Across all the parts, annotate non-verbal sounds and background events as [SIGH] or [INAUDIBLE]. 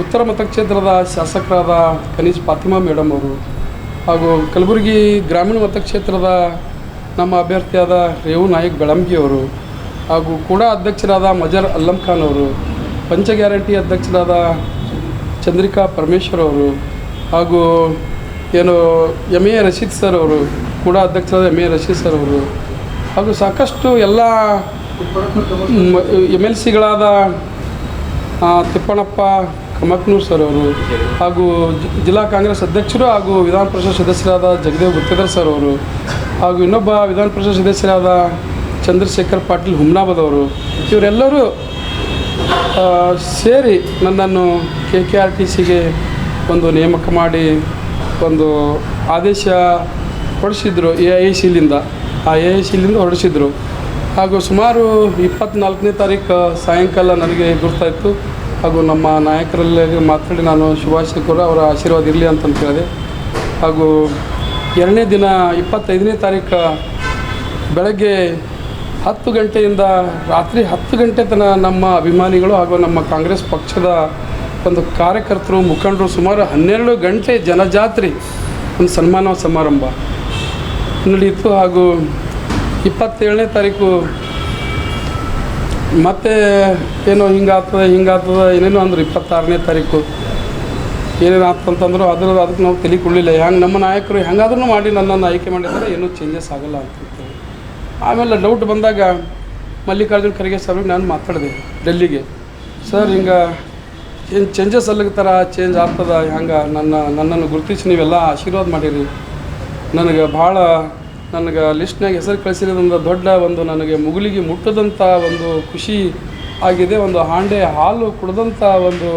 ಉತ್ತರ ಮತಕ್ಷೇತ್ರದ ಶಾಸಕರಾದ ಕನೀಶ್ ಫಾತಿಮಾ ಮೇಡಮ್ ಅವರು ಹಾಗೂ ಕಲಬುರಗಿ ಗ್ರಾಮೀಣ ಮತಕ್ಷೇತ್ರದ ನಮ್ಮ ಅಭ್ಯರ್ಥಿಯಾದ ರೇವು ನಾಯಕ್ ಬೆಳಂಗಿ ಅವರು ಹಾಗೂ ಕೂಡ ಅಧ್ಯಕ್ಷರಾದ ಮಜರ್ ಅಲ್ಲಂ ಖಾನ್ ಅವರು, ಪಂಚ ಗ್ಯಾರಂಟಿ ಅಧ್ಯಕ್ಷರಾದ ಚಂದ್ರಿಕಾ ಪರಮೇಶ್ವರ್ ಅವರು ಹಾಗೂ ಏನು ಎಂ ಎ ರಶೀದ್ ಸರ್ ಅವರು ಕೂಡ ಅಧ್ಯಕ್ಷರಾದ ಎಂ ಎ ರಶೀದ್ ಸರ್ ಅವರು ಹಾಗೂ ಸಾಕಷ್ಟು ಎಲ್ಲ ಎಂ ಎಲ್ ಸಿಗಳಾದ ಆ, ತಿಪ್ಪಣ್ಣಪ್ಪ ಕಮಕ್ನೂರ್ ಸರ್ ಅವರು ಹಾಗೂ ಜಿಲ್ಲಾ ಕಾಂಗ್ರೆಸ್ ಅಧ್ಯಕ್ಷರು ಹಾಗೂ ವಿಧಾನ ಪರಿಷತ್ ಸದಸ್ಯರಾದ ಜಗದೇವ್ ಗುತ್ತೇದರ್ ಸರ್ ಅವರು ಹಾಗೂ ಇನ್ನೊಬ್ಬ ವಿಧಾನ ಪರಿಷತ್ ಸದಸ್ಯರಾದ ಚಂದ್ರಶೇಖರ್ ಪಾಟೀಲ್ ಹುಮ್ನಾಬಾದ್ ಅವರು ಇವರೆಲ್ಲರೂ ಸೇರಿ ನನ್ನನ್ನು ಕೆ ಕೆ ಆರ್ ಟಿ ಸಿಗೆ ಒಂದು ನೇಮಕ ಮಾಡಿ ಒಂದು ಆದೇಶ ಹೊರಡಿಸಿದ್ರು ಎ ಐ ಸಿಲಿಂದ ಆ ಎ ಐ ಸಿಲಿಂದ ಹೊರಡಿಸಿದ್ರು. ಹಾಗೂ ಸುಮಾರು ಇಪ್ಪತ್ನಾಲ್ಕನೇ ತಾರೀಕು ಸಾಯಂಕಾಲ ನನಗೆ ಗುರ್ತಾಯಿತು ಹಾಗೂ ನಮ್ಮ ನಾಯಕರಲ್ಲಿ ಮಾತಾಡಿ ನಾನು ಶುಭಾಶಯ ಕೋರ ಅವರ ಆಶೀರ್ವಾದ ಇರಲಿ ಅಂತಂತ ಹೇಳಿದೆ ಹಾಗೂ ಎರಡನೇ ದಿನ ಇಪ್ಪತ್ತೈದನೇ ತಾರೀಕು ಬೆಳಗ್ಗೆ ಹತ್ತು ಗಂಟೆಯಿಂದ ರಾತ್ರಿ ಹತ್ತು ಗಂಟೆ ತನಕ ನಮ್ಮ ಅಭಿಮಾನಿಗಳು ಹಾಗೂ ನಮ್ಮ ಕಾಂಗ್ರೆಸ್ ಪಕ್ಷದ ಒಂದು ಕಾರ್ಯಕರ್ತರು, ಮುಖಂಡರು ಸುಮಾರು ಹನ್ನೆರಡು ಗಂಟೆ ಜನಜಾತ್ರೆ ಒಂದು ಸನ್ಮಾನ ಸಮಾರಂಭ ನಡೆಯಿತು ಹಾಗೂ ಇಪ್ಪತ್ತೇಳನೇ ತಾರೀಕು. ಮತ್ತೆ ಏನೋ ಹಿಂಗಾಗ್ತದೆ ಹಿಂಗಾಗ್ತದೆ, ಏನೇನೋ ಅಂದರು ಇಪ್ಪತ್ತಾರನೇ ತಾರೀಕು. ಏನೇನು ಆಗ್ತಂತಂದ್ರು ಅದ್ರ ಅದಕ್ಕೆ ನಾವು ತಲೆ ಕೊಡಲಿಲ್ಲ ಹೆಂಗೆ ನಮ್ಮ ನಾಯಕರು ಹೆಂಗಾದ್ರೂ ಮಾಡಿ ನನ್ನನ್ನು ಆಯ್ಕೆ ಮಾಡಿದರೆ ಏನೂ ಚೇಂಜಸ್ ಆಗಲ್ಲ ಅಂತ ಆಮೇಲೆ ಡೌಟ್ ಬಂದಾಗ ಮಲ್ಲಿಕಾರ್ಜುನ್ ಖರ್ಗೆ ಸರ್ ನಾನು ಮಾತಾಡಿದೆ ಡೆಲ್ಲಿಗೆ. ಸರ್, ಹಿಂಗೆ ಏನು ಚೇಂಜಸ್ ಅಲ್ಲಿಗ್ತಾರ ಚೇಂಜ್ ಆಗ್ತದ? ಹೆಂಗೆ ನನ್ನ, ನನ್ನನ್ನು ಗುರುತಿಸಿ ನೀವೆಲ್ಲ ಆಶೀರ್ವಾದ ಮಾಡಿರಿ. ನನಗೆ ಭಾಳ ನನಗೆ ಲಿಸ್ಟ್ನಾಗ ಹೆಸರು ಕಳಿಸಿರೋದ್ರಿಂದ ದೊಡ್ಡ ಒಂದು ನನಗೆ ಮುಗುಲಿಗೆ ಮುಟ್ಟದಂಥ ಒಂದು ಖುಷಿ ಆಗಿದೆ, ಒಂದು ಹಾಂಡೆ ಹಾಲು ಕುಡಿದಂಥ ಒಂದು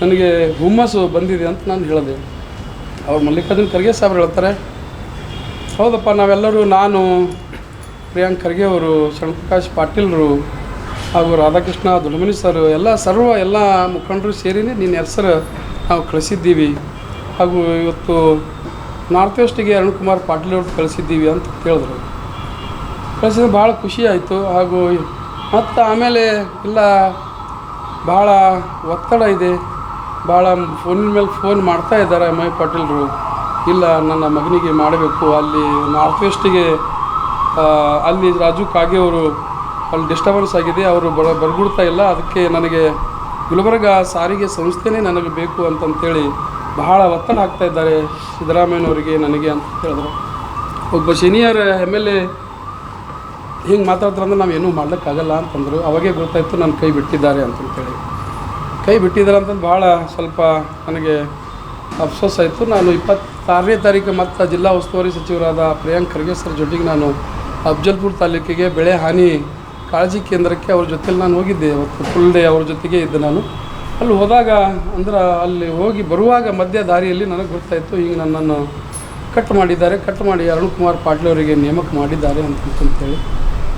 ನನಗೆ ಹುಮ್ಮಸ್ಸು ಬಂದಿದೆ ಅಂತ ನಾನು ಹೇಳಿದೆ. ಅವ್ರು ಮಲ್ಲಿಕಾರ್ಜುನ್ ಖರ್ಗೆ ಸಾಬ್ರು ಹೇಳ್ತಾರೆ, ಹೌದಪ್ಪ, ನಾವೆಲ್ಲರೂ ನಾನು, ಪ್ರಿಯಾಂಕ್ ಖರ್ಗೆ ಅವರು, ಶರಣಪ್ರಕಾಶ್ ಪಾಟೀಲ್ರು ಹಾಗೂ ರಾಧಾಕೃಷ್ಣ ದೊಡ್ಡಮನಿ ಸರ್, ಎಲ್ಲ ಸರ್ವ ಎಲ್ಲ ಮುಖಂಡರು ಸೇರಿನೇ ನಿನ್ನ ಹೆಸರು ನಾವು ಕಳಿಸಿದ್ದೀವಿ. ಹಾಗೂ ಇವತ್ತು ನಾರ್ತ್ ವೆಸ್ಟಿಗೆ ಅರುಣ್ ಕುಮಾರ್ ಪಾಟೀಲ್ ಅವ್ರದ್ದು ಕಳಿಸಿದ್ದೀವಿ ಅಂತ ಕೇಳಿದ್ರು. ಕಳಿಸಿದ ಭಾಳ ಖುಷಿ ಆಯಿತು ಹಾಗೂ ಮತ್ತು ಆಮೇಲೆ ಇಲ್ಲ ಭಾಳ ಒತ್ತಡ ಇದೆ. ಭಾಳ ಫೋನಿನ ಮೇಲೆ ಫೋನ್ ಮಾಡ್ತಾ ಇದ್ದಾರೆ ಎಂ ಐ ಪಾಟೀಲ್ರು ಇಲ್ಲ, ನನ್ನ ಮಗನಿಗೆ ಮಾಡಬೇಕು. ಅಲ್ಲಿ ನಾರ್ತ್ ವೆಸ್ಟಿಗೆ ಅಲ್ಲಿ ರಾಜು ಕಾಗೆ ಅವರು ಅಲ್ಲಿ ಡಿಸ್ಟರ್ಬೆನ್ಸ್ ಆಗಿದೆ. ಅವರು ಬರ, ಬರ್ಗುಡ್ತಾ ಇಲ್ಲ. ಅದಕ್ಕೆ ನನಗೆ ಗುಲ್ಬರ್ಗ ಸಾರಿಗೆ ಸಂಸ್ಥೆನೇ ನನಗೆ ಬೇಕು ಅಂತಂತೇಳಿ ಬಹಳ ಒತ್ತಡ ಆಗ್ತಾ ಇದ್ದಾರೆ ಸಿದ್ದರಾಮಯ್ಯನವರಿಗೆ ನನಗೆ ಅಂತ ಹೇಳಿದ್ರು. ಒಬ್ಬ ಸೀನಿಯರ್ ಎಂ ಎಲ್ ಎ ಹಿಂಗೆ ಮಾತಾಡ್ತಾರಂದ್ರೆ ನಾವು ಏನೂ ಮಾಡ್ಲಿಕ್ಕಾಗಲ್ಲ ಅಂತಂದರು. ಅವಾಗೇ ಗೊತ್ತಾಯಿತು ನನ್ನ ಕೈ ಬಿಟ್ಟಿದ್ದಾರೆ ಅಂತಂತೇಳಿ. ಕೈ ಬಿಟ್ಟಿದ್ದಾರೆ ಅಂತಂದು ಭಾಳ ಸ್ವಲ್ಪ ನನಗೆ ಅಫ್ಸೋಸ್ ಆಯಿತು. ನಾನು ಇಪ್ಪತ್ತಾರನೇ ತಾರೀಕು ಮತ್ತು ಜಿಲ್ಲಾ ಉಸ್ತುವಾರಿ ಸಚಿವರಾದ ಪ್ರಿಯಾಂಕ್ ಖರ್ಗೆ ಸರ್ ಜೊತೆಗೆ ನಾನು ಅಫ್ಜಲ್ಪುರ್ ತಾಲೂಕಿಗೆ ಬೆಳೆ ಹಾನಿ ಕಾಳಜಿ ಕೇಂದ್ರಕ್ಕೆ ಅವ್ರ ಜೊತೆಲಿ ನಾನು ಹೋಗಿದ್ದೆ. ಫುಲ್ ಡೇ ಅವ್ರ ಜೊತೆಗೆ ಇದ್ದೆ ನಾನು. ಅಲ್ಲಿ ಹೋದಾಗ ಅಂದ್ರೆ ಅಲ್ಲಿ ಹೋಗಿ ಬರುವಾಗ ಮಧ್ಯ ದಾರಿಯಲ್ಲಿ ನನಗೆ ಗೊತ್ತಾಯಿತು ಈಗ ನನ್ನನ್ನು ಕಟ್ ಮಾಡಿದ್ದಾರೆ. ಕಟ್ ಮಾಡಿ ಅರುಣ್ ಕುಮಾರ್ ಪಾಟೀಲ್ ಅವರಿಗೆ ನೇಮಕ ಮಾಡಿದ್ದಾರೆ ಅಂತಂತೇಳಿ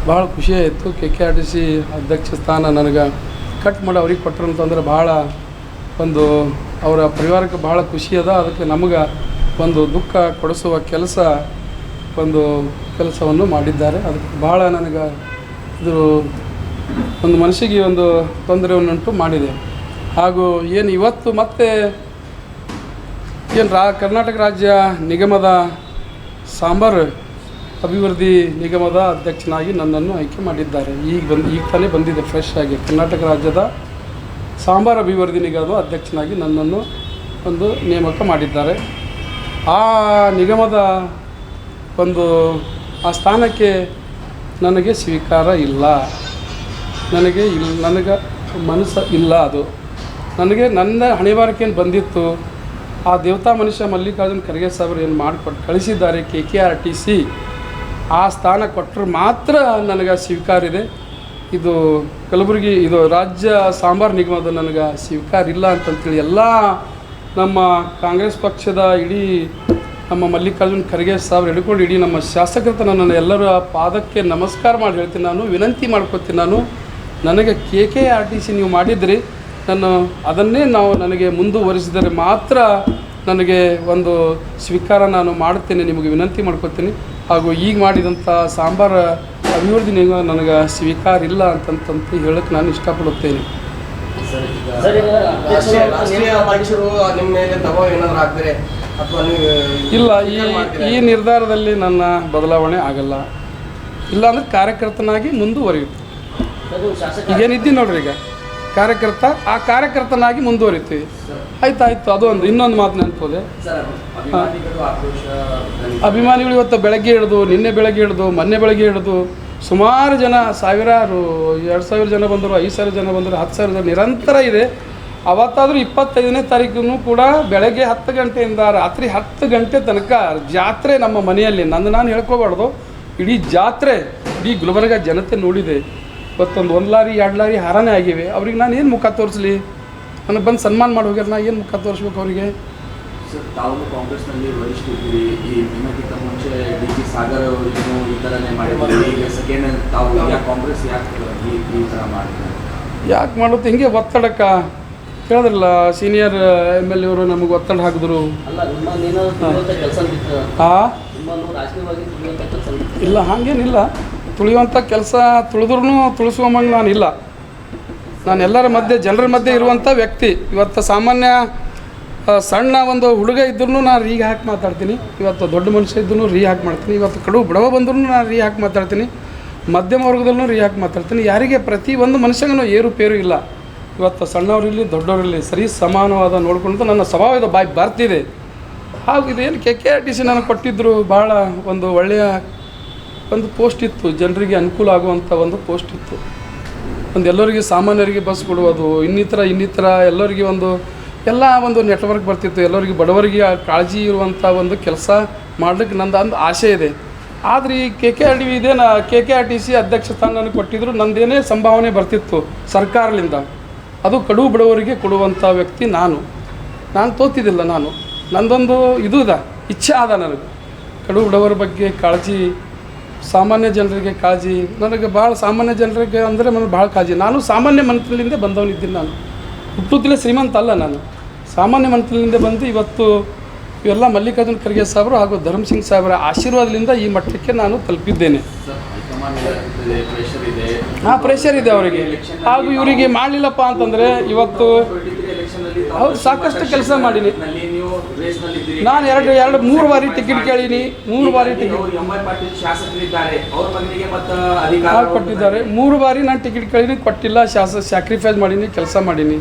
ಭಾಳ ಖುಷಿಯಾಯಿತು K K R T C ಅಧ್ಯಕ್ಷ ಸ್ಥಾನ ನನಗೆ ಕಟ್ ಮಾಡಿ ಅವ್ರಿಗೆ ಕೊಟ್ಟರು ಅಂತಂದ್ರೆ ಭಾಳ ಒಂದು ಅವರ ಪರಿವಾರಕ್ಕೆ ಭಾಳ ಖುಷಿ ಅದ. ಅದಕ್ಕೆ ನಮಗೆ ಒಂದು ದುಃಖ ಕೊಡಿಸುವ ಕೆಲಸ, ಒಂದು ಕೆಲಸವನ್ನು ಮಾಡಿದ್ದಾರೆ. ಅದಕ್ಕೆ ಭಾಳ ನನಗೆ ಇದು ಒಂದು ಮನಸ್ಸಿಗೆ ಒಂದು ತೊಂದರೆಯನ್ನುಂಟು ಮಾಡಿದೆ. ಹಾಗೂ ಏನು ಇವತ್ತು ಮತ್ತೆ ಏನು ರಾ, ಕರ್ನಾಟಕ ರಾಜ್ಯ ನಿಗಮದ ಸಾಂಬಾರು ಅಭಿವೃದ್ಧಿ ನಿಗಮದ ಅಧ್ಯಕ್ಷನಾಗಿ ನನ್ನನ್ನು ಆಯ್ಕೆ ಮಾಡಿದ್ದಾರೆ. ಈಗ ಬಂದು, ಈಗ ತಾನೇ ಬಂದಿದೆ ಫ್ರೆಶ್ ಆಗಿ. ಕರ್ನಾಟಕ ರಾಜ್ಯದ ಸಾಂಬಾರು ಅಭಿವೃದ್ಧಿ ನಿಗಮದ ಅಧ್ಯಕ್ಷನಾಗಿ ನನ್ನನ್ನು ಒಂದು ನೇಮಕ ಮಾಡಿದ್ದಾರೆ. ಆ ನಿಗಮದ ಒಂದು, ಆ ಸ್ಥಾನಕ್ಕೆ ನನಗೆ ಸ್ವೀಕಾರ ಇಲ್ಲ. ನನಗೆ ಇಲ್ಲ ನನಗೆ ಮನಸ್ಸು ಇಲ್ಲ ಅದು. ನನಗೆ ನನ್ನ ಹಣೆಬಾರಕ್ಕೇನು ಬಂದಿತ್ತು, ಆ ದೇವತಾ ಮನುಷ್ಯ ಮಲ್ಲಿಕಾರ್ಜುನ್ ಖರ್ಗೆ ಸಾಹೇಬರು ಏನು ಮಾಡಿಕೊಟ್ಟು ಕಳಿಸಿದ್ದಾರೆ K K R T C ಆ ಸ್ಥಾನ ಕೊಟ್ಟರು ಮಾತ್ರ ನನಗೆ ಸ್ವೀಕಾರ ಇದೆ. ಇದು ಕಲಬುರಗಿ, ಇದು ರಾಜ್ಯ ಸಾಂಬಾರು ನಿಗಮದ ನನಗೆ ಸ್ವೀಕಾರ ಇಲ್ಲ ಅಂತಂತೇಳಿ ಎಲ್ಲ ನಮ್ಮ ಕಾಂಗ್ರೆಸ್ ಪಕ್ಷದ ಇಡೀ ನಮ್ಮ ಮಲ್ಲಿಕಾರ್ಜುನ್ ಖರ್ಗೆ ಸಾಹೇಬ್ರು ಹಿಡ್ಕೊಂಡು ಇಡೀ ನಮ್ಮ ಶಾಸಕರತ್ರ ನನ್ನ ಎಲ್ಲರ ಪಾದಕ್ಕೆ ನಮಸ್ಕಾರ ಮಾಡಿ ಹೇಳ್ತೀನಿ ನಾನು, ವಿನಂತಿ ಮಾಡ್ಕೊತೀನಿ ನಾನು. ನನಗೆ K K R T C ನೀವು ಮಾಡಿದ್ರಿ. ನಾನು ಅದನ್ನೇ ನಾವು ನನಗೆ ಮುಂದುವರಿಸಿದರೆ ಮಾತ್ರ ನನಗೆ ಒಂದು ಸ್ವೀಕಾರ ನಾನು ಮಾಡುತ್ತೇನೆ ನಿಮಗೆ ವಿನಂತಿ ಮಾಡ್ಕೊತೀನಿ ಹಾಗೂ ಈಗ ಮಾಡಿದಂಥ ಸಾಂಬಾರ ಅಭಿವೃದ್ಧಿ ನಿಗಮ ನನಗೆ ಸ್ವೀಕಾರ ಇಲ್ಲ ಅಂತಂತಂತ ಹೇಳಕ್ಕೆ ನಾನು ಇಷ್ಟಪಡುತ್ತೇನೆ. ಇಲ್ಲ ಈ ಈ ನಿರ್ಧಾರದಲ್ಲಿ ನನ್ನ ಬದಲಾವಣೆ ಆಗಲ್ಲ. ಇಲ್ಲಾಂದ್ರೆ ಕಾರ್ಯಕರ್ತನಾಗಿ ಮುಂದುವರಿಯುತ್ತೆ. ಈಗೇನಿದ್ದೀನಿ ನೋಡ್ರಿ ಈಗ? ಕಾರ್ಯಕರ್ತ ಆ ಕಾರ್ಯಕರ್ತನಾಗಿ ಮುಂದುವರಿತೀವಿ ಆಯ್ತು ಆಯ್ತು ಅದು ಒಂದು ಇನ್ನೊಂದು ಮಾತು ನೆನಪೋದೆ. ಅಭಿಮಾನಿಗಳು ಇವತ್ತು ಬೆಳಗ್ಗೆ ಹಿಡಿದು ನಿನ್ನೆ ಬೆಳಗ್ಗೆ ಹಿಡಿದು ಮೊನ್ನೆ ಬೆಳಗ್ಗೆ ಹಿಡಿದು ಸುಮಾರು ಜನ ಸಾವಿರಾರು ಎರಡು ಸಾವಿರ ಜನ ಬಂದರು ಐದು ಸಾವಿರ ಜನ ಬಂದರು ಹತ್ತು ಸಾವಿರ ಜನ ನಿರಂತರ ಇದೆ. ಅವತ್ತಾದರೂ ಇಪ್ಪತ್ತೈದನೇ ತಾರೀಕು ಕೂಡ ಬೆಳಗ್ಗೆ ಹತ್ತು ಗಂಟೆಯಿಂದ ರಾತ್ರಿ ಹತ್ತು ಗಂಟೆ ತನಕ ಜಾತ್ರೆ ನಮ್ಮ ಮನೆಯಲ್ಲಿ. ನಂದು ನಾನು ಹೇಳ್ಕೋಬಾರ್ದು. ಇಡೀ ಜಾತ್ರೆ ಇಡೀ ಗುಲ್ಬರ್ಗ ಜನತೆ ನೋಡಿದೆ. ಇವತ್ತೊಂದು ಒಂದು ಲಾರಿ ಎರಡು ಲಾರಿ ಹಾರಾನೇ ಆಗಿವೆ. ಅವ್ರಿಗೆ ನಾನು ಏನು ಮುಖ ತೋರಿಸ್ಲಿ? ನನಗೆ ಬಂದು ಸನ್ಮಾನ ಮಾಡಿ ಹೋಗ್ಯಾರ ನಾ ಏನು ಮುಖ ತೋರಿಸ್ಬೇಕು ಅವರಿಗೆ? ಸರ್ ತಾವು ಕಾಂಗ್ರೆಸ್ನಲ್ಲಿ ವರಿಷ್ಠ ಇದ್ದೀರಿ. ಈ ನಿಮಗಿಂತ ಮುಂಚೆ ಡಿ ಜಿ ಸಾಗರ್ ಅವರು ಏನು ಈ ಥರನೇ ಮಾಡಿದ್ದಾರೆ. ಈಗ ಸೆಕೆಂಡ್ ತಾವು ಯಾಕೆ ಕಾಂಗ್ರೆಸ್ ಯಾಕೆ ಈ ಈ ಥರ ಮಾಡಿದ್ದಾರೆ? ಯಾಕೆ ಮಾಡುತ್ತೆ? ಹಿಂಗೆ ಒತ್ತಡಕ್ಕ? ಕೇಳಿದ್ರಲ್ಲ ಸೀನಿಯರ್ ಎಂ ಎಲ್ ಎವರು ನಮಗೆ ಒತ್ತಡ ಹಾಕಿದ್ರು. ಇಲ್ಲ ಹಾಗೇನಿಲ್ಲ. ತುಳಿಯುವಂಥ ಕೆಲಸ ತುಳಿದ್ರೂ ತುಳಿಸುವಂಗೆ ನಾನು ಇಲ್ಲ ನಾನು ಎಲ್ಲರ ಮಧ್ಯೆ, ಜನರ ಮಧ್ಯೆ ಇರುವಂಥ ವ್ಯಕ್ತಿ. ಇವತ್ತು ಸಾಮಾನ್ಯ ಸಣ್ಣ ಒಂದು ಹುಡುಗ ಇದ್ರೂ ನಾನು ರೀ ಹಾಕಿ ಮಾತಾಡ್ತೀನಿ. ಇವತ್ತು ದೊಡ್ಡ ಮನುಷ್ಯ ಇದ್ರೂ ರೀ ಹಾಕಿ ಮಾಡ್ತೀನಿ ಇವತ್ತು ಕಡು ಬಡವ ಬಂದ್ರೂ ನಾನು ರೀ ಹಾಕಿ ಮಾತಾಡ್ತೀನಿ. ಮಧ್ಯಮ ವರ್ಗದಲ್ಲೂ ರೀ ಹಾಕಿ ಮಾತಾಡ್ತೀನಿ. ಯಾರಿಗೆ ಪ್ರತಿ ಒಂದು ಮನುಷ್ಯಗೂ ಏರುಪೇರು ಇಲ್ಲ. ಇವತ್ತು ಸಣ್ಣವರಿರಲಿ ದೊಡ್ಡವರಿರಲಿ ಸರಿ ಸಮಾನವಾದ ನೋಡ್ಕೊಂಡು ನನ್ನ ಸ್ವಭಾವದ ಬಾಯಿ ಬರ್ತಿದೆ. ಹಾಗೂ ಇದೇನು K K R T C ನನಗೆ ಕೊಟ್ಟಿದ್ದರು ಭಾಳ ಒಂದು ಒಳ್ಳೆಯ ಒಂದು ಪೋಸ್ಟ್ ಇತ್ತು. ಜನರಿಗೆ ಅನುಕೂಲ ಆಗುವಂಥ ಒಂದು ಪೋಸ್ಟ್ ಇತ್ತು. ಒಂದು ಎಲ್ಲರಿಗೆ ಸಾಮಾನ್ಯರಿಗೆ ಬಸ್ ಕೊಡುವುದು ಇನ್ನಿತರ ಇನ್ನಿತರ ಎಲ್ಲರಿಗೆ ಒಂದು, ಎಲ್ಲ ಒಂದು ನೆಟ್ವರ್ಕ್ ಬರ್ತಿತ್ತು. ಎಲ್ಲರಿಗೆ ಬಡವರಿಗೆ ಕಾಳಜಿ ಇರುವಂಥ ಒಂದು ಕೆಲಸ ಮಾಡ್ಲಿಕ್ಕೆ ನಂದು ಒಂದು ಆಸೆ ಇದೆ. ಆದರೆ ಈ ಕೆ ಕೆ ಆರ್ ಟಿ ಇದೇನ, K K R T C ಅಧ್ಯಕ್ಷ ಸ್ಥಾನವನ್ನು ಕೊಟ್ಟಿದ್ರು, ನಂದೇನೇ ಸಂಭಾವನೆ ಬರ್ತಿತ್ತು ಸರ್ಕಾರದಿಂದ. ಅದು ಕಡು ಬಡವರಿಗೆ ಕೊಡುವಂಥ ವ್ಯಕ್ತಿ ನಾನು. ನಾನು ತೋತಿದ್ದಿಲ್ಲ ನಾನು. ನಂದೊಂದು ಇದು ಇದೆ, ಇಚ್ಛೆ ಆದ ನನಗೆ. ಕಡು ಬಡವರ ಬಗ್ಗೆ ಕಾಳಜಿ ಸಾಮಾನ್ಯ ಜನರಿಗೆ ಕಾಳಜಿ. ನನಗೆ ಭಾಳ ಸಾಮಾನ್ಯ ಜನರಿಗೆ ಅಂದರೆ ನನಗೆ ಭಾಳ ಕಾಳಜಿ. ನಾನು ಸಾಮಾನ್ಯ ಮನಸ್ಸಿನಿಂದ ಬಂದವನಿದ್ದೀನಿ ನಾನು. ಹುಟ್ಟುತ್ತಲೇ ಶ್ರೀಮಂತ ಅಲ್ಲ ನಾನು. ಸಾಮಾನ್ಯ ಮನಸ್ಸಿನಿಂದ ಬಂದು ಇವತ್ತು ಇವೆಲ್ಲ ಮಲ್ಲಿಕಾರ್ಜುನ ಖರ್ಗೆ ಸಾಹೇಬರು ಹಾಗೂ ಧರ್ಮಸಿಂಗ್ ಸಾಹೇಬರ ಆಶೀರ್ವಾದದಿಂದ ಈ ಮಟ್ಟಕ್ಕೆ ನಾನು ತಲುಪಿದ್ದೇನೆ. ಹಾಂ ಪ್ರೆಷರ್ ಇದೆ ಅವರಿಗೆ. ಹಾಗೂ ಇವರಿಗೆ ಮಾಡಲಿಲ್ಲಪ್ಪ ಅಂತಂದರೆ ಇವತ್ತು ಅವ್ರು ಸಾಕಷ್ಟು ಕೆಲಸ ಮಾಡೀನಿ. ನಾನು ಎರಡು ಎರಡು ಮೂರು ಬಾರಿ ಟಿಕೆಟ್ ಕೇಳೀನಿ. ಮೂರು ಬಾರಿ ಟಿಕೆಟ್ ಕೊಟ್ಟಿದ್ದಾರೆ. ಮೂರು ಬಾರಿ ನಾನು ಟಿಕೆಟ್ ಕೇಳೀನಿ. ಕೊಟ್ಟಿಲ್ಲ. ಶಾಸ ಸ್ಯಾಕ್ರಿಫೈಸ್ ಮಾಡೀನಿ ಕೆಲಸ ಮಾಡೀನಿ.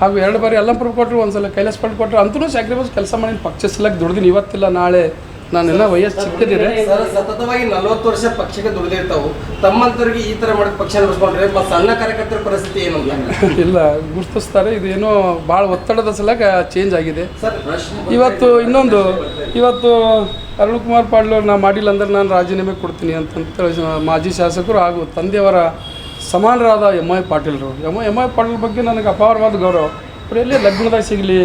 ಹಾಗೂ ಎರಡು ಬಾರಿ ಅಲ್ಲಂಪುರ ಕೊಟ್ಟರು ಒಂದ್ಸಲ ಕೈಲಾಸ ಪಟ್ಟು ಕೊಟ್ಟರು ಅಂತೂ ಸ್ಯಾಕ್ರಿಫೈಸ್ ಕೆಲಸ ಮಾಡೀನಿ. ಪಕ್ಷ ಸಲಕ್ಕೆ ದುಡ್ದಿನಿ. ಇವತ್ತಿಲ್ಲ ನಾಳೆ ನಾನೆಲ್ಲ ವಯಸ್ಸು ಚಿಕ್ಕದಿದೆ. ಸರ್ ಸತತವಾಗಿ ನಲವತ್ತು ವರ್ಷ ಪಕ್ಷಕ್ಕೆ ದುಡಿದಿರ್ತಾವು. ತಮ್ಮಂತರಿಗೆ ಈ ತರ ಮಾಡಿದ ಪಕ್ಷ ನಡೆಸ್ಕೊಂಡ್ರೆ ಮತ್ತೆ ಸಣ್ಣ ಕಾರ್ಯಕರ್ತರ ಪರಿಸ್ಥಿತಿ ಏನು [LAUGHS] ಇಲ್ಲ ಗುರುತಿಸ್ತಾರೆ. ಇದೇನೋ ಭಾಳ ಒತ್ತಡದ ಸಲಕ ಚೇಂಜ್ ಆಗಿದೆ. ಇವತ್ತು ಇನ್ನೊಂದು ಇವತ್ತು ಅರುಣ್ ಕುಮಾರ್ ಪಾಟೀಲ್ ಅವ್ರು ನಾ ಮಾಡಿಲ್ಲ ಅಂದ್ರೆ ನಾನು ರಾಜೀನಾಮೆ ಕೊಡ್ತೀನಿ ಅಂತಂತ ಮಾಜಿ ಶಾಸಕರು ಹಾಗೂ ತಂದೆಯವರ ಸಮಾನರಾದ ಎಂ ಐ ಪಾಟೀಲ್ರು. ಎಂ ಎಂ ಐ ಪಾಟೀಲ್ ಬಗ್ಗೆ ನನಗೆ ಅಪಾರವಾದ ಗೌರವ. ಅವ್ರು ಎಲ್ಲೇ ಲಗ್ನದಾಗ ಸಿಗಲಿ,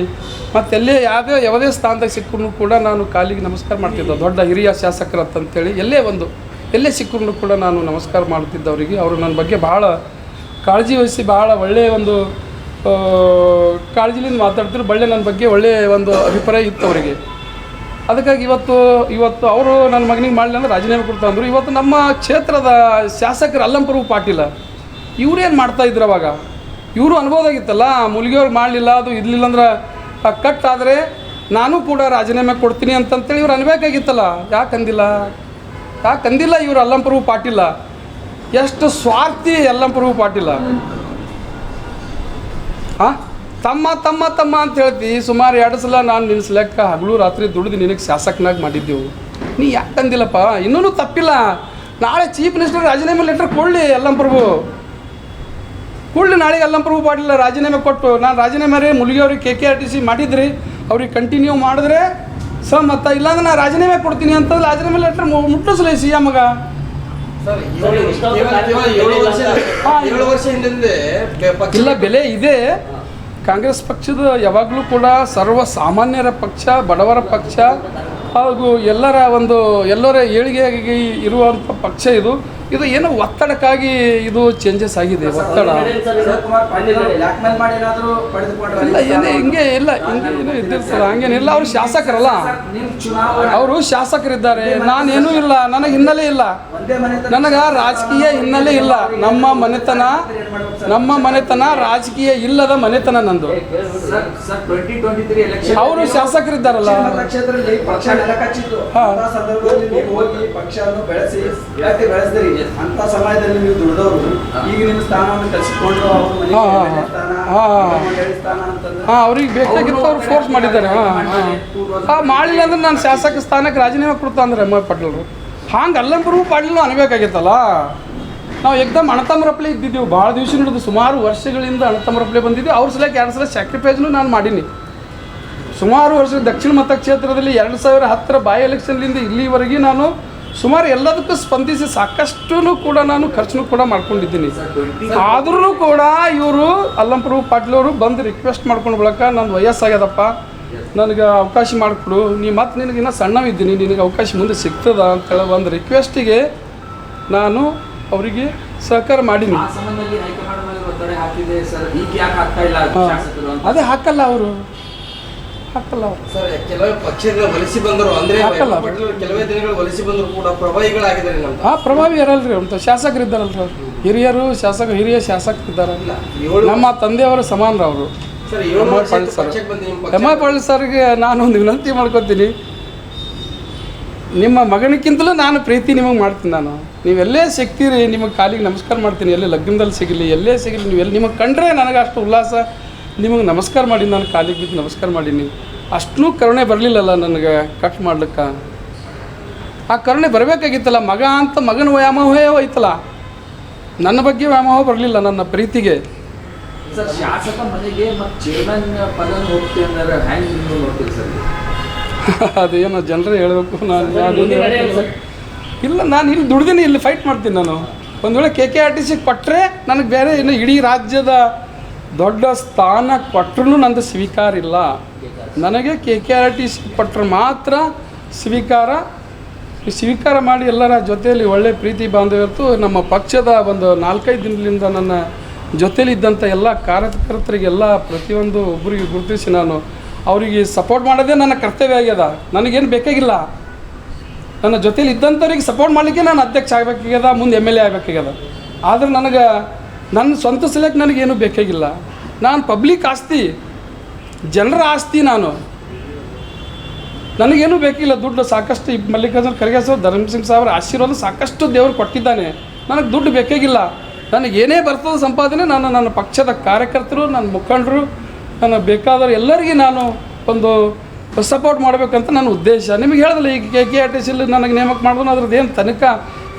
ಮತ್ತು ಎಲ್ಲೇ ಯಾವುದೇ ಯಾವುದೇ ಸ್ಥಾನದಾಗ ಸಿಕ್ಕರೂ ಕೂಡ ನಾನು ಕಾಲಿಗೆ ನಮಸ್ಕಾರ ಮಾಡ್ತಿದ್ದೆ ದೊಡ್ಡ ಹಿರಿಯ ಶಾಸಕರು ಅಂತಂತೇಳಿ ಎಲ್ಲೇ ಒಂದು ಎಲ್ಲೇ ಸಿಕ್ಕರೂ ಕೂಡ ನಾನು ನಮಸ್ಕಾರ ಮಾಡ್ತಿದ್ದೆ ಅವರಿಗೆ ಅವರು ನನ್ನ ಬಗ್ಗೆ ಭಾಳ ಕಾಳಜಿ ವಹಿಸಿ ಭಾಳ ಒಳ್ಳೆಯ ಒಂದು ಕಾಳಜಿಲಿಂದ ಮಾತಾಡ್ತಿದ್ರು. ಬಳ್ಳೆ ನನ್ನ ಬಗ್ಗೆ ಒಳ್ಳೆಯ ಒಂದು ಅಭಿಪ್ರಾಯ ಇತ್ತು ಅವರಿಗೆ. ಅದಕ್ಕಾಗಿ ಇವತ್ತು ಇವತ್ತು ಅವರು ನನ್ನ ಮಗನಿಗೆ ಮಾಡಲಿಲ್ಲ ಅಂದ್ರೆ ರಾಜೀನಾಮೆ ಕೊಡ್ತಾ ಅಂದರು. ಇವತ್ತು ನಮ್ಮ ಕ್ಷೇತ್ರದ ಶಾಸಕರು ಅಲ್ಲಂಪುರ ಪಾಟೀಲ, ಇವರೇನು ಮಾಡ್ತಾ ಇದ್ರು ಅವಾಗ? ಇವರು ಅನ್ಬೋದಾಗಿತ್ತಲ್ಲ ಮುಲ್ಗಿಯವ್ರು ಮಾಡಲಿಲ್ಲ, ಅದು ಇರಲಿಲ್ಲ ಅಂದ್ರೆ ಕಟ್ ಆದರೆ ನಾನು ಕೂಡ ರಾಜೀನಾಮೆ ಕೊಡ್ತೀನಿ ಅಂತಂತೇಳಿ ಇವ್ರು ಅನ್ಬೇಕಾಗಿತ್ತಲ್ಲ ಯಾಕೆ ಅಂದಿಲ್ಲ? ಯಾಕೆ ಅಂದಿಲ್ಲ ಇವರು ಅಲ್ಲಂಪ್ರಭು ಪಾಟಿಲ್ಲ? ಎಷ್ಟು ಸ್ವಾರ್ಥಿ ಯಲ್ಲಂಪ್ರಭು ಪಾಟಿಲ್ಲ. ತಮ್ಮ ತಮ್ಮ ತಮ್ಮ ಅಂತ ಹೇಳ್ತಿ, ಸುಮಾರು ಎರಡು ಸಲ ನಾನು ನಿನ್ನ ಲೆಕ್ಕ ಹಗಲು ರಾತ್ರಿ ದುಡಿದು ನಿನಗೆ ಶಾಸಕನಾಗಿ ಮಾಡಿದ್ದೆವು. ನೀ ಯಾಕೆ ಅಂದಿಲ್ಲಪ್ಪ? ಇನ್ನೂ ತಪ್ಪಿಲ್ಲ. ನಾಳೆ ಚೀಫ್ ಮಿನಿಸ್ಟರ್ ರಾಜೀನಾಮೆ ಲೆಟರ್ ಕೊಡಲಿ ಯಲ್ಲಂಪ್ರಭು ಕೂಡಲೇ ನಾಳೆ ಯಲ್ಲಂಪ್ರಭು ಪಾಟೀಲ ರಾಜೀನಾಮೆ ಕೊಟ್ಟು ನಾನು ರಾಜೀನಾಮೆ ರೀ ಮುಲ್ಗಿ ಅವ್ರಿಗೆ K K R T C ಮಾಡಿದ್ರಿ ಅವ್ರಿಗೆ ಕಂಟಿನ್ಯೂ ಮಾಡಿದ್ರೆ ಸಮ್ಮತ್ತ ಇಲ್ಲಾಂದ್ರೆ ನಾನು ರಾಜೀನಾಮೆ ಕೊಡ್ತೀನಿ ಅಂತ ರಾಜೀನಾಮೆ ಲೆಟರ್ ಮುಟ್ಟಿಸ್ಲಿ ಸಿ ಎಮ್ಗ ಸರ್ ಏಳು ಕೇವಲ ಕೇವಲ ವರ್ಷ ಹಾ, ಏಳು ವರ್ಷ ಹಿಂದೆ ಇಲ್ಲ ಬೆಲೆ ಇದೆ. ಕಾಂಗ್ರೆಸ್ ಪಕ್ಷದ ಯಾವಾಗಲೂ ಕೂಡ ಸರ್ವ ಸಾಮಾನ್ಯರ ಪಕ್ಷ ಬಡವರ ಪಕ್ಷ ಹಾಗೂ ಎಲ್ಲರ ಒಂದು ಎಲ್ಲರ ಏಳಿಗೆಯಾಗಿ ಇರುವಂಥ ಪಕ್ಷ ಇದು. ಇದು ಏನೋ ಒತ್ತಡಕ್ಕಾಗಿ ಇದು ಚೇಂಜಸ್ ಆಗಿದೆ ಒತ್ತಡ. ಇಲ್ಲ ಏನೇ ಹಿಂಗೆ ಇಲ್ಲ ಹಿಂಗೆ ಏನೋ ಸರ್ ಹಂಗೇನಿಲ್ಲ. ಅವ್ರು ಶಾಸಕರಲ್ಲ. ಅವರು ಶಾಸಕರಿದ್ದಾರೆ. ನಾನೇನೂ ಇಲ್ಲ ನನಗೆ ಹಿನ್ನೆಲೆ ಇಲ್ಲ. ನನಗೆ ರಾಜಕೀಯ ಹಿನ್ನೆಲೆ ಇಲ್ಲ. ನಮ್ಮ ಮನೆತನ ನಮ್ಮ ಮನೆತನ ರಾಜಕೀಯ ಇಲ್ಲದ ಮನೆತನ ನಂದು. ಅವರು ಶಾಸಕರಿದ್ದಾರಲ್ಲ. ಹಾ. ಅಂತ ಸಮಯದಲ್ಲಿ ನೀವು ದುಡಿದವರು ಈಗ ನಿಮ್ಮ ಸ್ಥಾನವನ್ನು ಕಳಿಸಿಕೊಂಡು ಹಾ, ಅವ್ರಿಗೆ ಬೇಕಾಗಿತ್ತು ಅವ್ರು ಫೋರ್ಸ್ ಮಾಡಿದ್ದಾರೆ. ಹಾಂ ಹಾಂ. ಮಾಡಿಲ್ಲ ಅಂದ್ರೆ ನಾನು ಶಾಸಕ ಸ್ಥಾನಕ್ಕೆ ರಾಜೀನಾಮೆ ಕೊಡ್ತಾ ಅಂದ್ರೆ ಎಂ ಐ ಪಾಟೀಲ್ರು. ಹಂಗೆ ಅಲ್ಲಂಬರು ಪಾಟೀಲ್ ಅನ್ಬೇಕಾಗಿತ್ತಲ್ಲ? ನಾವು ಎಕ್ದಮ್ ಅಣತಮ್ಮರಪ್ಲೆ ಇದ್ದಿದ್ದೀವಿ. ಭಾಳ ದಿವಸ ಹಿಡಿದು ಸುಮಾರು ವರ್ಷಗಳಿಂದ ಅಣತಮ್ಮರಪ್ಲೆ ಬಂದಿದ್ದೀವಿ ಅವ್ರ ಸಲಕ್ಕೆ ಎರಡು ಸಲ ಸ್ಯಾಕ್ರಿಫೈಸ್ನು ನಾನು ಮಾಡೀನಿ. ಸುಮಾರು ವರ್ಷ ದಕ್ಷಿಣ ಮತಕ್ಷೇತ್ರದಲ್ಲಿ ಎರಡು ಸಾವಿರ ಹತ್ತರ ಬೈ ಎಲೆಕ್ಷನ್ಲಿಂದ ಇಲ್ಲಿವರೆಗೆ ನಾನು ಸುಮಾರು ಎಲ್ಲದಕ್ಕೂ ಸ್ಪಂದಿಸಿ ಸಾಕಷ್ಟು ಕೂಡ ನಾನು ಖರ್ಚು ಕೂಡ ಮಾಡ್ಕೊಂಡಿದ್ದೀನಿ. ಆದ್ರೂ ಕೂಡ ಇವರು ಅಲ್ಲಂಪುರು ಪಾಟೀಲ್ ಅವರು ಬಂದು ರಿಕ್ವೆಸ್ಟ್ ಮಾಡ್ಕೊಂಡು ಬಳಕ ನನ್ನ ವಯಸ್ಸಾಗ್ಯದಪ್ಪ. ನನಗೆ ಅವಕಾಶ ಮಾಡಿಕೊಡು. ನೀ ಮತ್ತೆ ನಿನಗೆ ಇನ್ನೂ ಸಣ್ಣವಿದ್ದೀನಿ. ನಿನಗೆ ಅವಕಾಶ ಮುಂದೆ ಸಿಗ್ತದ ಅಂತೇಳಿ ಒಂದು ರಿಕ್ವೆಸ್ಟಿಗೆ ನಾನು ಅವರಿಗೆ ಸಹಕಾರ ಮಾಡೀನಿ. ಅದೇ ಹಾಕಲ್ಲ ಅವರು. ಹಾಕಲ್ಲ ಸರ್ ಕೆಲವೇ ಪಕ್ಷಗಳು ವಲಸೆ ಬಂದರು ಅಂದ್ರೆ ಹಾಕಲ್ಲ. ಕೆಲವೇ ದಿನಗಳು ವಲಸೆ ಬಂದರು ಕೂಡ ಪ್ರಭಾವಿಗಳಾಗಿದ್ದಾರೆ ನಮ್ಮ ಆ ಪ್ರಭಾವಿ ಇರಲ್ರಿ ಅಂತ ಶಾಸಕರು ಇದ್ದಾರಲ್ರಿ ಅವ್ರು. ಹಿರಿಯರು ಶಾಸಕ ಹಿರಿಯ ಶಾಸಕರು ಇದ್ದಾರಲ್ಲ ಏಳು ನಮ್ಮ ತಂದೆಯವರ ಸಮಾನರು ಅವರು. ಸರ್ ಏಳು ಎಂ ವರ್ಷ ಪಾಟೀಲ್ ಸರ್ ಪಕ್ಷಕ್ಕೆ ಬಂದು ನಿಮ್ಮ ಎಂ ಐ ಪಾಟೀಲ್ ಸರ್ಗೆ ನಾನು ಒಂದು ವಿನಂತಿ ಮಾಡ್ಕೊತೀನಿ. ನಿಮ್ಮ ಮಗನಿಗಿಂತಲೂ ನಾನು ಪ್ರೀತಿ ನಿಮಗೆ ಮಾಡ್ತೀನಿ ನಾನು. ನೀವೆಲ್ಲೇ ಸಿಗ್ತೀರಿ ನಿಮಗೆ ಕಾಲಿಗೆ ನಮಸ್ಕಾರ ಮಾಡ್ತೀನಿ. ಎಲ್ಲೇ ಲಗ್ನದಲ್ಲಿ ಸಿಗಲಿ ಎಲ್ಲೇ ಸಿಗಲಿ ನೀವು ಎಲ್ಲಿ ನಿಮಗೆ ಕಂಡ್ರೆ ನನಗೆ ಅಷ್ಟು ಉಲ್ಲಾಸ ನಿಮಗೆ ನಮಸ್ಕಾರ ಮಾಡಿ ನಾನು ಕಾಲಿಗೆ ಬಿದ್ದು ನಮಸ್ಕಾರ ಮಾಡೀನಿ. ಅಷ್ಟೂ ಕರುಣೆ ಬರಲಿಲ್ಲಲ್ಲ ನನಗೆ ಕಟ್ ಮಾಡ್ಲಿಕ್ಕೆ? ಆ ಕರುಣೆ ಬರಬೇಕಾಗಿತ್ತಲ್ಲ ಮಗ ಅಂತ ಮಗನ ವ್ಯಾಮೋಹೇ ಹೋಯ್ತಲ್ಲ? ನನ್ನ ಬಗ್ಗೆ ವ್ಯಾಮೋಹ ಬರಲಿಲ್ಲ ನನ್ನ ಪ್ರೀತಿಗೆ. ಸರ್ ಶಾಸಕ ಮನೆಗೆ ಅದೇನೋ ಜನರೇ ಹೇಳಬೇಕು ನಾನು ನಾನು ಇಲ್ಲ ನಾನು ಇಲ್ಲಿ ದುಡ್ದೀನಿ ಇಲ್ಲಿ ಫೈಟ್ ಮಾಡ್ತೀನಿ ನಾನು. ಒಂದು ವೇಳೆ K K R T C ಕೊಟ್ಟರೆ ನನಗೆ ಬೇರೆ ಇನ್ನು ಇಡೀ ರಾಜ್ಯದ ದೊಡ್ಡ ಸ್ಥಾನ ಕೊಟ್ಟರು ನಂದು ಸ್ವೀಕಾರ ಇಲ್ಲ. ನನಗೆ K K R T C ಮಾತ್ರ ಸ್ವೀಕಾರ. ಸ್ವೀಕಾರ ಮಾಡಿ ಎಲ್ಲರ ಜೊತೆಯಲ್ಲಿ ಒಳ್ಳೆ ಪ್ರೀತಿ ಬಾಂಧವ್ಯತ್ತು ನಮ್ಮ ಪಕ್ಷದ ಒಂದು ನಾಲ್ಕೈದು ದಿನದಿಂದ ನನ್ನ ಜೊತೆಯಲ್ಲಿದ್ದಂಥ ಎಲ್ಲ ಕಾರ್ಯಕರ್ತರಿಗೆಲ್ಲ ಪ್ರತಿಯೊಂದು ಒಬ್ಬರಿಗೆ ಗುರುತಿಸಿ ನಾನು ಅವರಿಗೆ ಸಪೋರ್ಟ್ ಮಾಡೋದೇ ನನ್ನ ಕರ್ತವ್ಯ ಆಗ್ಯದ. ನನಗೇನು ಬೇಕಾಗಿಲ್ಲ. ನನ್ನ ಜೊತೇಲಿ ಇದ್ದಂಥವ್ರಿಗೆ ಸಪೋರ್ಟ್ ಮಾಡಲಿಕ್ಕೆ ನಾನು ಅಧ್ಯಕ್ಷ ಆಗಬೇಕಾಗ್ಯದ, ಮುಂದೆ ಎಂ ಎಲ್ ಎ ಆಗಬೇಕಾಗ್ಯದ. ಆದ್ರೆ ನನಗೆ ನನ್ನ ಸ್ವಂತ ಸಲಕ್ಕೆ ನನಗೇನು ಬೇಕಾಗಿಲ್ಲ. ನಾನು ಪಬ್ಲಿಕ್ ಆಸ್ತಿ, ಜನರ ಆಸ್ತಿ ನಾನು. ನನಗೇನು ಬೇಕಿಲ್ಲ ದುಡ್ಡು, ಸಾಕಷ್ಟು ಈ ಮಲ್ಲಿಕಾರ್ಜುನ ಖರ್ಗೆ ಸರ್ ಧರ್ಮಸಿಂಗ್ ಸಾಹೇಬ್ರ ಆಶೀರ್ವಾದ ಸಾಕಷ್ಟು ದೇವರು ಕೊಟ್ಟಿದ್ದಾನೆ. ನನಗೆ ದುಡ್ಡು ಬೇಕಾಗಿಲ್ಲ. ನನಗೆ ಏನೇ ಬರ್ತದೆ ಸಂಪಾದನೆ, ನಾನು ನನ್ನ ಪಕ್ಷದ ಕಾರ್ಯಕರ್ತರು, ನನ್ನ ಮುಖಂಡರು, ನನ್ನ ಬೇಕಾದವರು ಎಲ್ಲರಿಗೆ ನಾನು ಒಂದು ಸಪೋರ್ಟ್ ಮಾಡಬೇಕಂತ ನನ್ನ ಉದ್ದೇಶ. ನಿಮಗೆ ಹೇಳಿದ್ರೆ ಈಗ ಕೆ ಕೆ, ಆರ್, ಟಿ ಸಿಲಿ ನನಗೆ ನೇಮಕ ಮಾಡಿದ್ರು ಅದ್ರದ್ದು ಏನು ತನಕ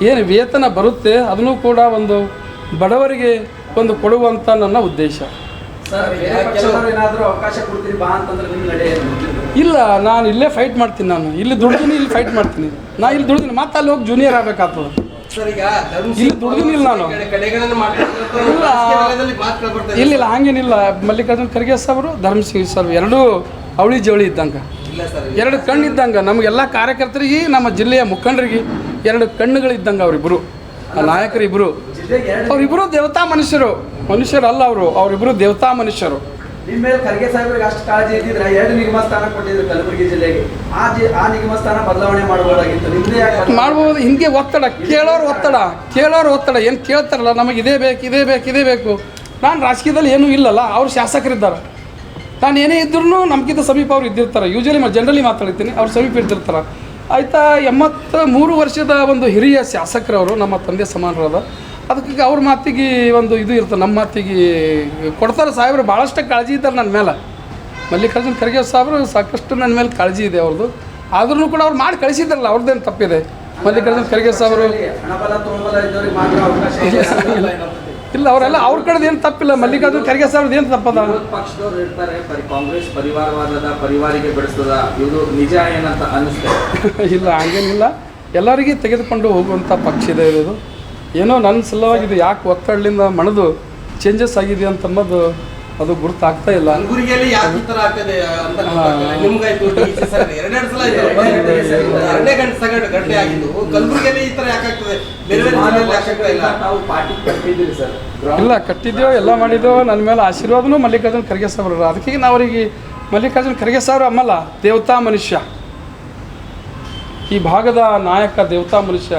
ಏನು ವೇತನ ಬರುತ್ತೆ, ಅದನ್ನು ಕೂಡ ಒಂದು ಬಡವರಿಗೆ ಒಂದು ಕೊಡುವಂಥ ನನ್ನ ಉದ್ದೇಶ. ಇಲ್ಲ. ನಾನು ಇಲ್ಲೇ ಫೈಟ್ ಮಾಡ್ತೀನಿ ನಾನು. ಇಲ್ಲಿ ದುಡ್ದಿನಿ ಇಲ್ಲಿ ಫೈಟ್ ಮಾಡ್ತೀನಿ. ನಾ ಇಲ್ಲಿ ದುಡ್ದಿನಿ ಮತ್ತೆ ಅಲ್ಲಿ ಹೋಗಿ ಜೂನಿಯರ್ ಆಗಬೇಕಾಗ್ತದೆ. ಇಲ್ಲಿ ದುಡ್ದಿನಿಲ್ಲ ನಾನು. ಇಲ್ಲ. ಇಲ್ಲ ಹಂಗೇನಿಲ್ಲ. ಮಲ್ಲಿಕಾರ್ಜುನ ಖರ್ಗೆ ಸಾಹೇಬರು ಧರ್ಮಸಿಂಗ್ ಸರ್ ಎರಡೂ ಅವಳಿ ಜವಳಿ ಇದ್ದಂಗೆ. ಎರಡು ಕಣ್ಣು ಇದ್ದಂಗೆ ನಮಗೆಲ್ಲ ಕಾರ್ಯಕರ್ತರಿಗೆ ನಮ್ಮ ಜಿಲ್ಲೆಯ ಮುಖಂಡರಿಗೆ ಎರಡು ಕಣ್ಣುಗಳಿದ್ದಂಗೆ ಅವರಿಬ್ಬರು ಆ ನಾಯಕರಿಬ್ಬರು ಅವರಿಬ್ಬರು ದೇವತಾ ಮನುಷ್ಯರು. ಮನುಷ್ಯರಲ್ಲ ಅವರು ಅವರಿಬ್ಬರು ದೇವತಾ ಮನುಷ್ಯರು. ನಿಮ್ಮ ಮೇಲೆ ಖರ್ಗೆ ಸಾಹೇಬರಿಗೆ ಅಷ್ಟು ಕಾಳಜಿ ಇದ್ದಿದ್ರೆ ಎರಡು ನಿಗಮ ಸ್ಥಾನ ಕೊಟ್ಟಿದ್ರು ಕಲಬುರಗಿ ಜಿಲ್ಲೆಗೆ. ಆ ಜಿ ಆ ನಿಗಮ ಸ್ಥಾನ ಬದಲಾವಣೆ ಮಾಡಬಹುದಾಗಿತ್ತು ಮಾಡ್ಬೋದು. ಹಿಂಗೆ ಒತ್ತಡ ಕೇಳೋರು ಒತ್ತಡ ಕೇಳೋರು ಒತ್ತಡ. ಏನು ಕೇಳ್ತಾರಲ್ಲ ನಮಗೆ ಇದೇ ಬೇಕು ಇದೇ ಬೇಕು ಇದೇ ಬೇಕು. ನಾನು ರಾಜಕೀಯದಲ್ಲಿ ಏನೂ ಇಲ್ಲಲ್ಲ ಅವ್ರು ಶಾಸಕರಿದ್ದಾರೆ. ನಾನು ಏನೇ ಇದ್ರೂ ನಮ್ಗಿಂತ ಸಮೀಪ ಅವ್ರು ಇದ್ದಿರ್ತಾರೆ. ಯೂಶಲಿ ಜನರಲಿ ಮಾತಾಡ್ತೀನಿ ಅವ್ರು ಸಮೀಪ ಇದ್ದಿರ್ತಾರೆ. ಆಯಿತಾ ಎಂಬತ್ತ ಮೂರು ವರ್ಷದ ಒಂದು ಹಿರಿಯ ಶಾಸಕರವರು ನಮ್ಮ ತಂದೆ ಸಮಾನರಾದ ಅದಕ್ಕೆ ಅವ್ರ ಮಾತಿಗೆ ಒಂದು ಇದು ಇರ್ತದೆ ನಮ್ಮ ಮಾತಿಗೆ ಕೊಡ್ತಾರೆ ಸಾಹೇಬ್ರು ಭಾಳಷ್ಟು ಕಾಳಜಿ ಇದ್ದಾರೆ ನನ್ನ ಮೇಲೆ. ಮಲ್ಲಿಕಾರ್ಜುನ್ ಖರ್ಗೆ ಸಾಹೇಬರು ಸಾಕಷ್ಟು ನನ್ನ ಮೇಲೆ ಕಾಳಜಿ ಇದೆ ಅವ್ರದ್ದು. ಆದ್ರೂ ಕೂಡ ಅವ್ರು ಮಾಡಿ ಕಳಿಸಿದ್ರಲ್ಲ ಅವ್ರದ್ದೇನು ತಪ್ಪಿದೆ? ಮಲ್ಲಿಕಾರ್ಜುನ್ ಖರ್ಗೆ ಸಾಹೇಬರು ಇಲ್ಲ, ಇಲ್ಲ. ಅವರೆಲ್ಲ ಅವ್ರ ಕಡೆದು ಏನು ತಪ್ಪಿಲ್ಲ. ಮಲ್ಲಿಕಾರ್ಜುನ್ ಖರ್ಗೆ ಸಾಹೇಬ್ರದ್ದು ಏನು ತಪ್ಪದ? ಪಕ್ಷದವ್ರು ಇರ್ತಾರೆ ಪರಿ ಕಾಂಗ್ರೆಸ್ ಪರಿವಾರವಾದದ ಪರಿವಾರಿಗೆ ಬೆಳೆಸ್ತದ ಇದು ನಿಜ ಏನಂತ ಅನಿಸ್ತದೆ [LAUGHS] ಇಲ್ಲ. ಹಂಗೇನಿಲ್ಲ. ಎಲ್ಲರಿಗೆ ತೆಗೆದುಕೊಂಡು ಹೋಗುವಂಥ ಪಕ್ಷ ಇದೆ ಇದು ಏನೋ ನನ್ನ ಸಲುವಾಗಿ ಇದು ಯಾಕೆ ಒತ್ತಡಲಿಂದ ಮಣದು ಚೇಂಜಸ್ ಆಗಿದೆ ಅಂತ ಅನ್ನೋದು ಅದು ಗುರುತಾಗ್ತಾ ಇಲ್ಲ. ಕಲಬುರಗಿಯಲ್ಲಿ ಯಾಕೆ ಈ ತರ ಆಗ್ತದೆ ಅಂತ. ನಿಮ್ಗಾಯ್ತು ಎರಡೆರಡು ಸಲ ಆಯ್ತು ಎರಡನೇ ಗಂಟೆ ಸಗಟ ಗಂಟೆ ಆಗಿದ್ದು ಕಲಬುರಗಿಯಲ್ಲಿ ಈ ತರ ಯಾಕಾಗ್ತದೆ ಬೇರೆ ಬೇರೆ ಜಿಲ್ಲೆಯಲ್ಲಿ ಯಾಕಾಗ್ತಾ ಇಲ್ಲ? ಕಟ್ಟಿದ್ಯೋ ಪಾರ್ಟಿ ಕಟ್ಟಿದ್ದೀರಿ ಸರ್. ಇಲ್ಲ ಕಟ್ಟಿದ್ದೇವೆ ಎಲ್ಲ ಮಾಡಿದ್ದೇವೆ ನನ್ನ ಮೇಲೆ ಆಶೀರ್ವಾದನೂ ಮಲ್ಲಿಕಾರ್ಜುನ ಖರ್ಗೆ ಸಾಹೇಬ್ರು ಅದಕ್ಕೆ ನಾವು ಅವರಿಗೆ ಮಲ್ಲಿಕಾರ್ಜುನ ಖರ್ಗೆ ಸಾಹೇಬ್ರು ಅಮ್ಮಲ್ಲ ದೇವತಾ ಮನುಷ್ಯ. ಈ ಭಾಗದ ನಾಯಕ ದೇವತಾ ಮನುಷ್ಯ.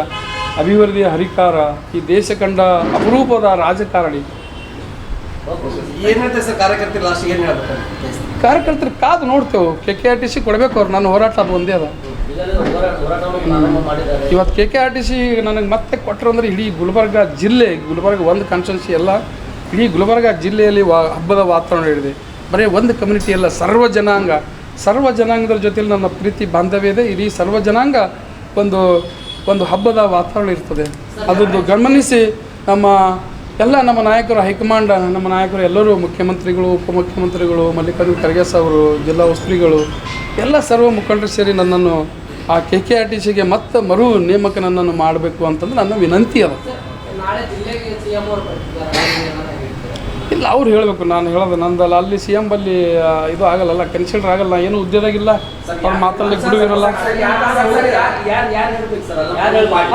ಅಭಿವೃದ್ಧಿಯ ಹರಿಕಾರ ಈ ದೇಶ ಕಂಡ ಅಪರೂಪದ ರಾಜಕಾರಣಿ. ಕಾರ್ಯಕರ್ತರು ಕಾದು ನೋಡ್ತೇವೆ. K K R T C ಕೊಡಬೇಕು ಅವ್ರು. ನನ್ನ ಹೋರಾಟ ಅದು ಒಂದೇ ಅದ. ಇವತ್ತು K K R T C ನನಗೆ ಮತ್ತೆ ಕೊಟ್ಟರು ಅಂದರೆ ಇಡೀ ಗುಲ್ಬರ್ಗ ಜಿಲ್ಲೆ ಗುಲ್ಬರ್ಗ ಒಂದು ಕಾನ್ಸ್ಟನ್ಸಿ ಎಲ್ಲ ಇಡೀ ಗುಲ್ಬರ್ಗ ಜಿಲ್ಲೆಯಲ್ಲಿ ವಾ ಹಬ್ಬದ ವಾತಾವರಣ ಇದೆ ಬರೀ ಒಂದು ಕಮ್ಯುನಿಟಿ ಅಲ್ಲ ಸರ್ವ ಜನಾಂಗ. ಸರ್ವ ಜನಾಂಗದ ಜೊತೆಲಿ ನನ್ನ ಪ್ರೀತಿ ಬಾಂಧವ್ಯ ಇದೆ. ಇಡೀ ಸರ್ವ ಜನಾಂಗ ಒಂದು ಒಂದು ಹಬ್ಬದ ವಾತಾವರಣ ಇರ್ತದೆ. ಅದನ್ನು ಗಮನಿಸಿ ನಮ್ಮ ಎಲ್ಲ ನಮ್ಮ ನಾಯಕರು, ಹೈಕಮಾಂಡ್, ನಮ್ಮ ನಾಯಕರು, ಎಲ್ಲರೂ ಮುಖ್ಯಮಂತ್ರಿಗಳು, ಉಪಮುಖ್ಯಮಂತ್ರಿಗಳು, ಮಲ್ಲಿಕಾರ್ಜುನ ಖರ್ಗೆ ಅವರು ಜಿಲ್ಲಾ ಉಸ್ತುವಾರಿಗಳು, ಎಲ್ಲ ಸರ್ವ ಮುಖಂಡರು ಸೇರಿ ನನ್ನನ್ನು ಆ ಕೆ ಕೆ ಆರ್ ಟಿ ಸಿಗೆ ಮತ್ತೆ ಮರು ನೇಮಕ ನನ್ನನ್ನು ಮಾಡಬೇಕು ಅಂತಂದ್ರೆ ನನ್ನ ವಿನಂತಿ ಅದ ನಾಳೆ ಜಿಲ್ಲೆಗೆ ಸಿಎಂ ಅವರು ಬರ್ತಿದ್ದಾರೆ ಇಲ್ಲ ಅವ್ರು ಹೇಳಬೇಕು ನಾನು ಹೇಳೋದು ನಂದಲ್ಲ. ಅಲ್ಲಿ ಸಿ ಎಂ ಬಲ್ಲಿ ಇದು ಆಗಲ್ಲ ಕನ್ಸಿಡರ್ ಆಗಲ್ಲ ಏನು ಉದ್ಯೋಗಿಲ್ಲ ಅವ್ರು ಮಾತಾಡ್ಲಿಕ್ಕೆ ಬಿಡುವಿರಲ್ಲ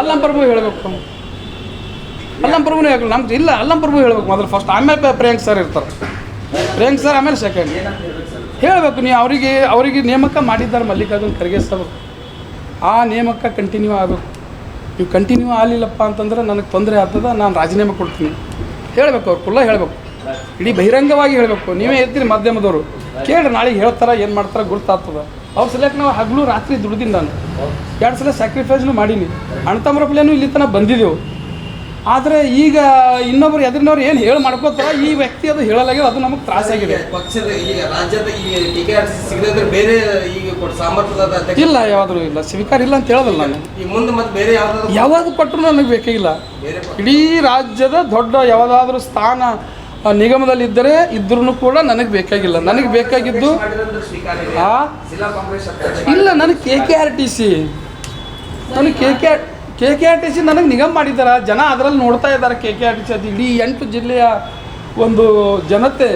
ಅಲ್ಲಂ ಪ್ರಭು ಹೇಳಬೇಕು. ಅಲ್ಲಂ ಪ್ರಭುನೇ ಹೇಳಬೇಕು. ನಮ್ದು ಇಲ್ಲ ಅಲ್ಲಂ ಪ್ರಭು ಹೇಳಬೇಕು ಮೊದಲು ಫಸ್ಟ್ ಆಮೇಲೆ ಪ್ರಿಯಾಂಕ್ ಸರ್ ಇರ್ತಾರೆ. ಪ್ರಿಯಾಂಕ್ ಸರ್ ಆಮೇಲೆ ಸೆಕೆಂಡ್ ಹೇಳಬೇಕು ನೀವು ಅವರಿಗೆ ಅವರಿಗೆ ನೇಮಕ ಮಾಡಿದ್ದಾರೆ ಮಲ್ಲಿಕಾರ್ಜುನ್ ಖರ್ಗೆ ಸರ್ ಆ ನೇಮಕ ಕಂಟಿನ್ಯೂ ಆಗಬೇಕು ನೀವು ಕಂಟಿನ್ಯೂ ಆಗಲಿಲ್ಲಪ್ಪ ಅಂತಂದ್ರೆ ನನಗೆ ತೊಂದರೆ ಆಗ್ತದೆ ನಾನು ರಾಜೀನಾಮೆ ಕೊಡ್ತೀನಿ. ಹೇಳಬೇಕು ಅವ್ರು ಕುಲ್ಲ ಹೇಳಬೇಕು. ಇಡೀ ಬಹಿರಂಗವಾಗಿ ಹೇಳಬೇಕು. ನೀವೇ ಇರ್ತೀರಿ ಮಾಧ್ಯಮದವರು. ಕೇಳ್ರಿ ನಾಳೆಗೆ ಹೇಳ್ತಾರ ಏನು ಮಾಡ್ತಾರ ಗುರ್ತಾಗ್ತದ. ಅವ್ರ ಸಲಕ್ಕೆ ನಾವು ಹಗಲು ರಾತ್ರಿ ದುಡ್ದಿನಿ ನಾನು. ಎರಡು ಸಲ ಸ್ಯಾಕ್ರಿಫೈಸ್ನು ಮಾಡೀನಿ. ಅಣ್ತಮ್ಮರ ಪ್ಲೇನು ಇಲ್ಲಿ ತನಕ ಬಂದಿದ್ದೆವು ಆದರೆ ಈಗ ಇನ್ನೊಬ್ರು ಎದುರಿನವ್ರು ಏನು ಹೇಳಿ ಮಾಡ್ಕೋತಾರ ಈ ವ್ಯಕ್ತಿ ಅದು ಹೇಳಲಾಗಿದೆ ಅದು ನಮಗೆ ತ್ರಾಸಾಗಿದೆ. ಪಕ್ಷದ ಈಗ ರಾಜ್ಯದ ಈಗ ಬೇರೆ ಈಗ ಸಾಮರ್ಥ್ಯದ ಇಲ್ಲ ಯಾವ್ದು ಇಲ್ಲ. ಸ್ವೀಕಾರ ಇಲ್ಲ ಅಂತ ಹೇಳೋದಲ್ಲ ನಾನು. ಈ ಮುಂದೆ ಮತ್ತೆ ಬೇರೆ ಯಾವ್ದಾದ್ರು ಯಾವಾಗ ಕೊಟ್ಟರು ನನಗೆ ಬೇಕಾಗಿಲ್ಲ ಇಡೀ ರಾಜ್ಯದ ದೊಡ್ಡ ಯಾವುದಾದ್ರೂ ಸ್ಥಾನ ನಿಗಮದಲ್ಲಿದ್ದರೆ ಇದ್ರೂ ಕೂಡ ನನಗೆ ಬೇಕಾಗಿಲ್ಲ. ನನಗೆ ಬೇಕಾಗಿದ್ದು. ಆ? ಇಲ್ಲ, ನನಗೆ K K R T C ನನಗೆ K K K K R T C ನನಗೆ ನಿಗಮ ಮಾಡಿದ್ದಾರೆ ಜನ ಅದರಲ್ಲಿ ನೋಡ್ತಾ ಇದ್ದಾರೆ K K R T C ಅದು ಇಡೀ ಎಂಟು ಜಿಲ್ಲೆಯ ಒಂದು ಜನತೆ,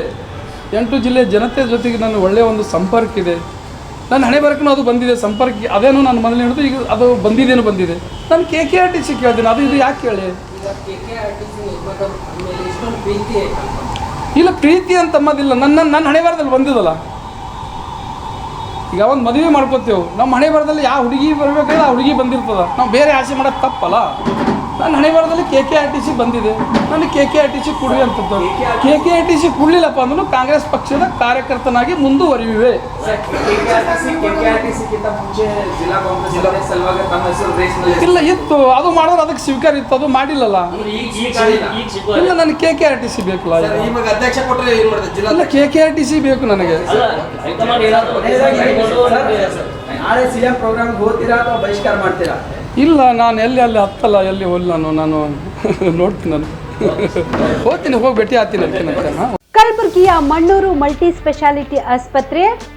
ಎಂಟು ಜಿಲ್ಲೆಯ ಜನತೆ ಜೊತೆಗೆ ನನ್ನ ಒಳ್ಳೆಯ ಒಂದು ಸಂಪರ್ಕ ಇದೆ. ನನ್ನ ಹಣೆ ಬರಕೂ ಅದು ಬಂದಿದೆ, ಸಂಪರ್ಕ ಅದೇನು ನಾನು ಮೊದಲು ಹಿಡಿದು ಈಗ ಅದು ಬಂದಿದ್ದೇನು ಬಂದಿದೆ. ನಾನು K K R T C ಕೇಳ್ತೀನಿ. ಅದು ಇದು ಯಾಕೆ ಕೇಳಿ? ಇಲ್ಲ, ಪ್ರೀತಿ ಅಂತ ನನ್ನ ನನ್ನ ಹಣೆ ಬರದಲ್ಲಿ ಬಂದಿದ್ದಲ್ಲ ಈಗ ಒಂದು ಮದುವೆ ಮಾಡ್ಕೊತೇವೆ, ನಮ್ಮ ಹಣೆ ಬರದಲ್ಲಿ ಯಾವ ಹುಡುಗಿ ಬರಬೇಕಾದ್ರೆ ಆ ಹುಡುಗಿ ಬಂದಿರ್ತದ. ನಾವು ಬೇರೆ ಆಸೆ ಮಾಡೋದು ತಪ್ಪಲ್ಲ. ನನ್ನ ಹಣೆ ಬರದಲ್ಲಿ K K R T C ಬಂದಿದೆ ನಾನು K K R T C ಕೊಡಿ ಅಂತದ್ದು K K R T C ಕೊಡಲಿಲ್ಲಪ್ಪ ಅಂದ್ರೂ ಕಾಂಗ್ರೆಸ್ ಪಕ್ಷದ ಕಾರ್ಯಕರ್ತನಾಗಿ ಮುಂದುವರಿಯುವೆ ಮುಂಚೆ ಜಿಲ್ಲಾ ಕಾಂಗ್ರೆಸ್ ಅಧ್ಯಕ್ಷ ಹೆಸರು ರೇಸ್ನಲ್ಲಿ ಇಲ್ಲ ಇತ್ತು ಅದು ಮಾಡೋರು ಅದಕ್ಕೆ ಸ್ವೀಕಾರ ಇತ್ತು ಅದು ಮಾಡಿಲ್ಲಲ್ಲ ಇಲ್ಲ ನನಗೆ K K R T C ಬೇಕಲ್ಲ ಸರ್ ಈಗ. ಅಧ್ಯಕ್ಷ ಕೊಟ್ರೆ ಏನ್ ಮಾಡ್ತಾರೆ ಜಿಲ್ಲಾ ಇಲ್ಲ K K R T C ಬೇಕು ನನಗೆ ನಾಳೆ ಸಿ ಎಂ ಪ್ರೋಗ್ರಾಮ್ಗೆ ಹೋಗ್ತೀರಾ ಅಥವಾ ಬಹಿಷ್ಕಾರ ಮಾಡ್ತೀರಾ ಇಲ್ಲ, ನಾನು ಎಲ್ಲಿ, ಅಲ್ಲಿ ಹತ್ತಲ್ಲ, ಎಲ್ಲಿ ಹೋಗಲ್ಲ ನಾನು ನಾನು [LAUGHS] ನೋಡ್ತೀನಿ ನಾನು ಹೋಗ್ತೀನಿ, ಹೋಗಿ ಭೇಟಿ ಆಗ್ತೀನಿ ಕಲಬುರಗಿಯ ಮಣ್ಣೂರು ಮಲ್ಟಿ ಸ್ಪೆಷಾಲಿಟಿ ಆಸ್ಪತ್ರೆ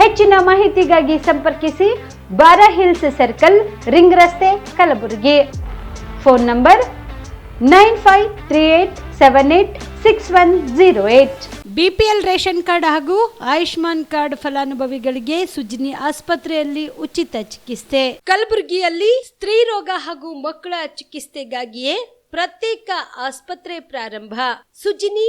ಹೆಚ್ಚಿನ ಮಾಹಿತಿಗಾಗಿ ಸಂಪರ್ಕಿಸಿ ಬಾರಾ ಹಿಲ್ಸ್ ಸರ್ಕಲ್, ರಿಂಗ್ ರಸ್ತೆ, Kalaburagi. Phone number nine five three eight seven eight six one zero eight. BPL ration card ಹಾಗೂ ಆಯುಷ್ಮಾನ್ ಕಾರ್ಡ್ ಫಲಾನುಭವಿಗಳಿಗೆ ಸುಜಿನಿ ಆಸ್ಪತ್ರೆಯಲ್ಲಿ ಉಚಿತ ಚಿಕಿತ್ಸೆ. ಕಲಬುರಗಿಯಲ್ಲಿ ಸ್ತ್ರೀ ರೋಗ ಹಾಗೂ ಮಕ್ಕಳ ಚಿಕಿತ್ಸೆಗಾಗಿಯೇ ಪ್ರತ್ಯೇಕ ಆಸ್ಪತ್ರೆ ಪ್ರಾರಂಭ. ಸುಜಿನಿ